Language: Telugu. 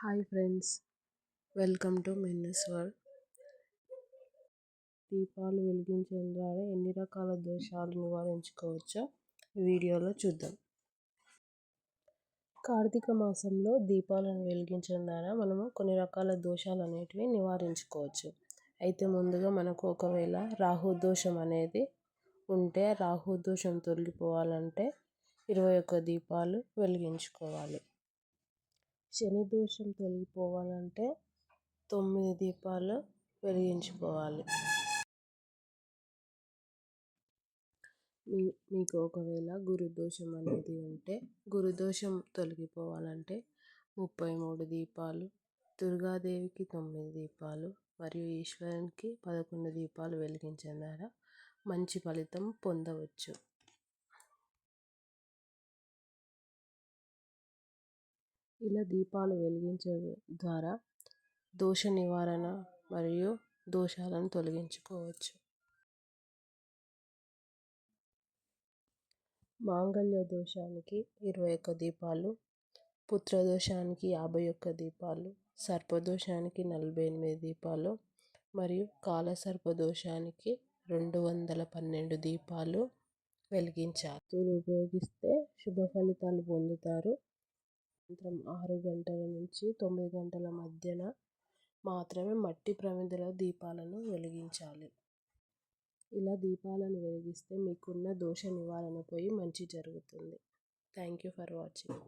Hi friends welcome to Minnus world దీపాలు వెలిగించడం ద్వారా ఎన్ని రకాల దోషాలు నివారించుకోవచ్చో వీడియోలో చూద్దాం. కార్తీక మాసంలో దీపాలను వెలిగించడం ద్వారా మనము కొన్ని రకాల దోషాలు అనేటివి నివారించుకోవచ్చు. అయితే ముందుగా మనకు ఒకవేళ రాహు దోషం అనేది ఉంటే రాహు దోషం తొలగిపోవాలంటే ఇరవై ఒక్క దీపాలు వెలిగించుకోవాలి. శని దోషం తొలగిపోవాలంటే తొమ్మిది దీపాలు వెలిగించుకోవాలి. మీ మీకు ఒకవేళ గురుదోషం అనేది ఉంటే గురుదోషం తొలగిపోవాలంటే ముప్పై మూడు దీపాలు దుర్గాదేవికి తొమ్మిది దీపాలు మరియు ఈశ్వరునికి పదకొండు దీపాలు వెలిగించడం ద్వారా మంచి ఫలితం పొందవచ్చు. ఇలా దీపాలు వెలిగించడం ద్వారా దోష నివారణ మరియు దోషాలను తొలగించుకోవచ్చు. మాంగళ్య దోషానికి ఇరవై ఒక్క దీపాలు పుత్రదోషానికి యాభై ఒక్క దీపాలు సర్పదోషానికి నలభై ఎనిమిది దీపాలు మరియు కాల సర్పదోషానికి రెండు వందల పన్నెండు దీపాలు వెలిగించాలి. ఉపయోగిస్తే శుభ ఫలితాలు పొందుతారు. సాయంత్రం ఆరు గంటల నుంచి తొమ్మిది గంటల మధ్యన మాత్రమే మట్టి ప్రమిదలో దీపాలను వెలిగించాలి. ఇలా దీపాలను వెలిగిస్తే మీకున్న దోష నివారణ పోయి మంచి జరుగుతుంది. Thank you for watching.